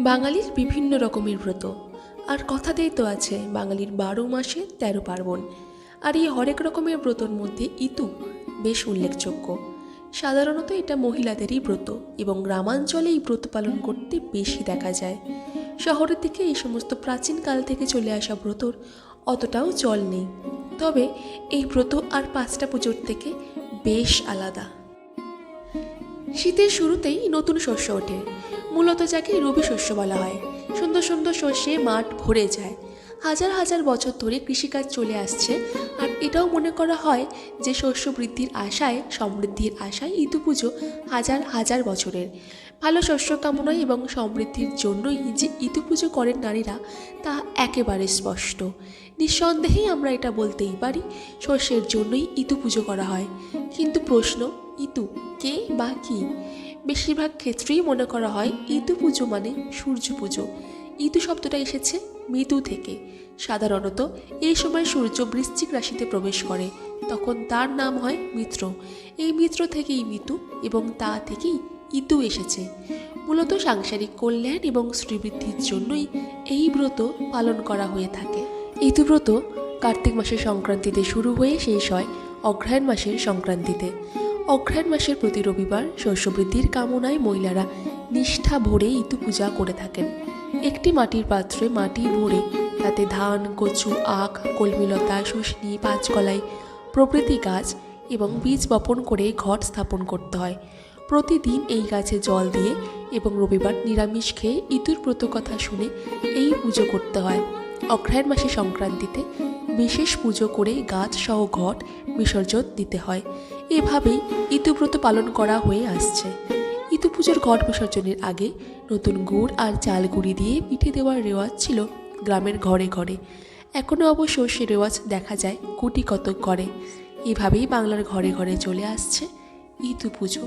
বাঙালির বিভিন্ন রকমের ব্রত। আর কথাতেই তো আছে, বাঙালির বারো মাসে তেরো পার্বণ। আর এই হরেক রকমের ব্রতর মধ্যে ইতু বেশ উল্লেখযোগ্য। সাধারণত এটা মহিলাদেরই ব্রত এবং গ্রামাঞ্চলে এই ব্রত পালন করতে বেশি দেখা যায়। শহরের দিকে এই সমস্ত প্রাচীনকাল থেকে চলে আসা ব্রতর অতটাও চল নেই। তবে এই ব্রত আর পাঁচটা পুজোর থেকে বেশ আলাদা। শীতের শুরুতেই নতুন শস্য ওঠে। মূলত যাকে রবি শস্য বলা হয়। সুন্দর সুন্দর শস্যে মাঠ ভরে যায়। হাজার হাজার বছর ধরে কৃষিকাজ চলে আসছে আর এটাও মনে করা হয় যে শস্য বৃদ্ধির আশায়, সমৃদ্ধির আশায় ইতু পুজো হাজার হাজার বছরের। ভালো শস্য কামনায় এবং সমৃদ্ধির জন্যই যে ইতু পুজো করেন নারীরা তা একেবারে স্পষ্ট। নিঃসন্দেহেই আমরা এটা বলতেই পারি, শস্যের জন্যই ইতু পুজো করা হয়। কিন্তু প্রশ্ন ইতু কে বা কি? বেশিরভাগ ক্ষেত্রেই মনে করা হয় ইতু পুজো মানে সূর্য পুজো। ইতু শব্দটা এসেছে মৃদু থেকে। সাধারণত এই সময় সূর্য বৃশ্চিক রাশিতে প্রবেশ করে, তখন তার নাম হয় মিত্র। এই মিত্র থেকেই মিতু এবং তা থেকেই ইতু এসেছে। মূলত সাংসারিক কল্যাণ এবং শ্রীবৃদ্ধির জন্যই এই ব্রত পালন করা হয়ে থাকে। ইতু ব্রত কার্তিক মাসের সংক্রান্তিতে শুরু হয়ে শেষ হয় অগ্রহায়ণ মাসের সংক্রান্তিতে। অগ্রহায়ণ মাসের প্রতি রবিবার শস্যবৃদ্ধির কামনায় মহিলারা নিষ্ঠা ভরে ইতু পূজা করে থাকেন। একটি মাটির পাত্রে মাটি ভরে তাতে ধান, কচু, আখ, কলমিলতা শুশনি পাঁচকলাই, প্রভৃতি গাছ এবং বীজ বপন করে ঘট স্থাপন করতে হয়। প্রতিদিন এই গাছে জল দিয়ে এবং রবিবার নিরামিষ খেয়ে ইতুর ব্রত কথা শুনে এই পুজো করতে হয়। অগ্রহায়ণ মাসে সংক্রান্তিতে বিশেষ পুজো করে গাছ সহ ঘট, বিসর্জন দিতে হয়। এভাবেই ইতুব্রত পালন করা হয়ে আসছে। ইতু পুজোর ঘট বিসর্জনের আগে নতুন গুড় আর চাল গুঁড়ি দিয়ে পিঠে দেওয়ার রেওয়াজ ছিল গ্রামের ঘরে ঘরে। এখনও অবশ্য সে রেওয়াজ দেখা যায় কুটি কতক করে। এভাবেই বাংলার ঘরে ঘরে চলে আসছে ইতু পুজো।